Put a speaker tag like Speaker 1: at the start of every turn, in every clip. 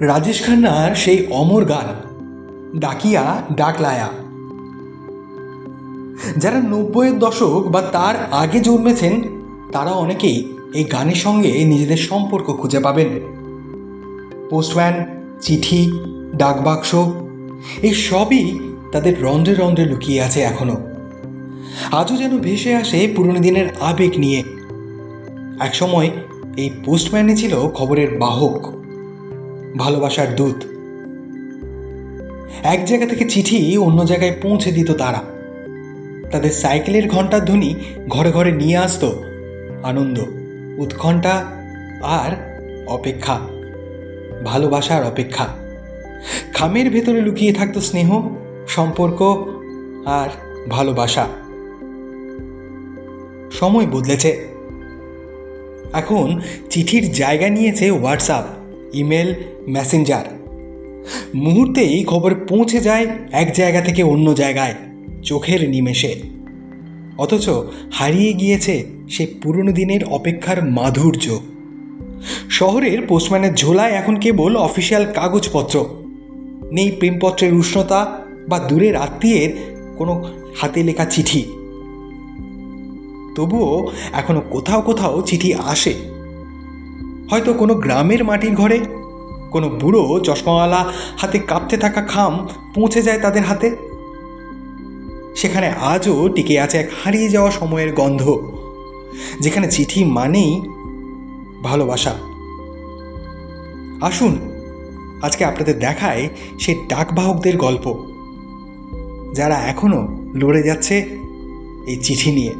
Speaker 1: রাজেশ খান্নার সেই অমর গান, ডাকিয়া ডাকলায়া। যারা নব্বইয়ের দশক বা তার আগে জন্মেছেন, তারা অনেকেই এই গানের সঙ্গে নিজেদের সম্পর্ক খুঁজে পাবেন। পোস্টম্যান, চিঠি, ডাকবাক্স, এই সবই তাদের রন্ধ্রে রন্ধ্রে লুকিয়ে আছে এখনও। আজও যেন ভেসে আসে পুরনো দিনের আবেগ নিয়ে। একসময় এই পোস্টম্যানই ছিল খবরের বাহক। ভালোবাসার দূত। এক জায়গা থেকে চিঠি অন্য জায়গায় পৌঁছে দিত তারা। তাদের সাইকেলের ঘণ্টার ধ্বনি ঘরে ঘরে নিয়ে আসতো আনন্দ, উৎকণ্ঠা আর অপেক্ষা, ভালোবাসার অপেক্ষা। খামের ভেতরে লুকিয়ে থাকতো স্নেহ, সম্পর্ক আর ভালোবাসা। সময় বদলেছে। এখন চিঠির জায়গা নিয়েছে হোয়াটসঅ্যাপ ইমেল, মেসেঞ্জার। মুহূর্তেই খবর পৌঁছে যায় এক জায়গা থেকে অন্য জায়গায়, চোখের নিমেষে। অথচ হারিয়ে গিয়েছে সে পুরনো দিনের অপেক্ষার মাধুর্য। শহরের পোস্টম্যানের ঝোলায় এখন কেবল অফিসিয়াল কাগজপত্র। নেই প্রেমপত্রের উষ্ণতা বা দূরের আত্মীয়ের কোনো হাতে লেখা চিঠি। তবুও এখনও কোথাও কোথাও চিঠি আসে। হয়তো কোনো গ্রামের মাটির ঘরে, কোনো বুড়ো চশমাওয়ালা হাতে কাঁপতে থাকা খাম পৌঁছে যায় তাদের হাতে। সেখানে আজও টিকে আছে এক হারিয়ে যাওয়া সময়ের গন্ধ, যেখানে চিঠি মানেই ভালোবাসা। আসুন, আজকে আপনাদের দেখায় সে ডাকবাহকদের গল্প, যারা এখনও লড়ে যাচ্ছে এই চিঠি নিয়ে।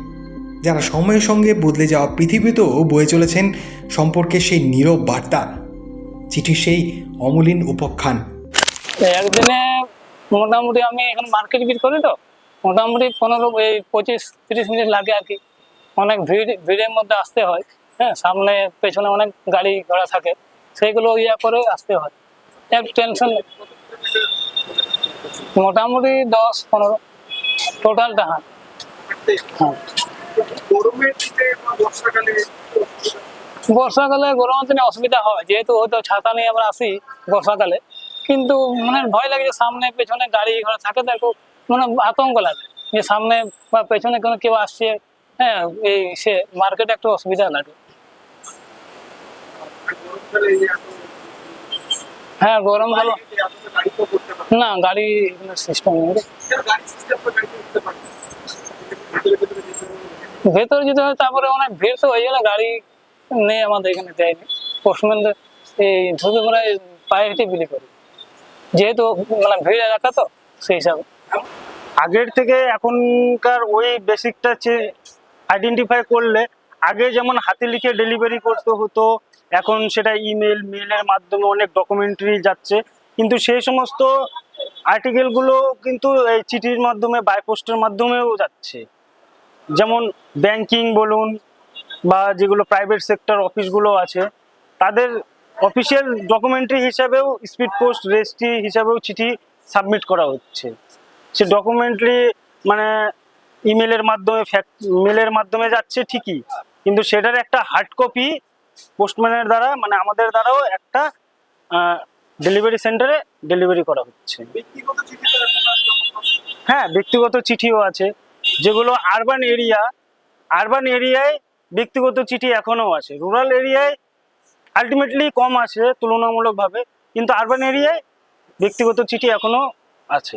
Speaker 1: যারা সময়ের সঙ্গে বদলে যাওয়া পৃথিবীতেও বয়ে চলেছেন সম্পর্কে সেই নীরব বার্তা। চিঠির সেই অমলিন উপখ্যান।
Speaker 2: একদিনে মোটামুটি আমি এখন মার্কেট বিট করি তো, মোটামুটি পনেরো, এই পঁচিশ, তিরিশ মিনিট লাগে আর কি। অনেক ভিড়, ভিড়ের মধ্যে আসতে হয় হ্যাঁ সামনে, পেছনে অনেক গাড়ি ঘোড়া থাকে, সেইগুলো ইয়া করে আসতে হয়। এক টেনশন। মোটামুটি দশ, পনেরো টোটাল টাকা। হ্যাঁ।
Speaker 3: গরমের দিনে বা বর্ষাকালে
Speaker 2: বর্ষাকালে গরমের দিনে অসুবিধা হয় যেহেতু হয়তো ছাতা নিয়ে আমরা আসি বর্ষাকালে। কিন্তু মানে ভয় লাগে যে সামনে পেছনে গাড়ি ঘোড়া থাকে তো মানে আতঙ্ক লাগে যে সামনে বা পেছনে কোনো কেউ আসছে হ্যাঁ এই সে মার্কেটে একটু অসুবিধা লাগে। হ্যাঁ গরম ভালো না। গাড়ি সিস্টেম নেই রে।
Speaker 3: না। গাড়ি সিস্টেম তো গাড়ি করতে পারে ভেতরে ভেতরে যেতে হবে।
Speaker 2: ভেতরে যেতে হয়, তারপরে অনেক ভিড় তো হয়ে গেলে, গাড়ি নেই আমাদের এখানে, দেয়নি। পোস্টম্যানদের এই ঢুকে করে পায়ে হেঁটে বিলি করি। যেহেতু মানে ভিড় এলাকা তো, সেই হিসাবে।
Speaker 4: আগের থেকে এখনকার ওই বেসিকটা আইডেন্টিফাই করলে, আগে যেমন হাতে লিখে ডেলিভারি করতে হতো, এখন সেটা ইমেল মেলের মাধ্যমে অনেক ডকুমেন্টারি যাচ্ছে। কিন্তু সেই সমস্ত আর্টিকেলগুলো কিন্তু এই চিঠির মাধ্যমে বাইপোস্টের মাধ্যমেও যাচ্ছে। যেমন ব্যাংকিং বলুন বা যেগুলো প্রাইভেট সেক্টর অফিসগুলো আছে তাদের অফিসিয়াল ডকুমেন্টারি হিসাবেও স্পিড পোস্ট রেজিস্ট্রি হিসাবেও চিঠি সাবমিট করা হচ্ছে। সে ডকুমেন্টারি মানে ইমেলের মাধ্যমে মেলের মাধ্যমে যাচ্ছে ঠিকই কিন্তু সেটার একটা হার্ড কপি পোস্টম্যানের দ্বারা মানে আমাদের দ্বারাও একটা ডেলিভারি সেন্টারে ডেলিভারি করা হচ্ছে। হ্যাঁ ব্যক্তিগত চিঠিও আছে। যেগুলো আরবান এরিয়া আরবান এরিয়ায় ব্যক্তিগত চিঠি এখনও আছে। রুরাল এরিয়ায় আলটিমেটলি কম আছে তুলনামূলকভাবে, কিন্তু আরবান এরিয়ায় ব্যক্তিগত চিঠি এখনও আছে।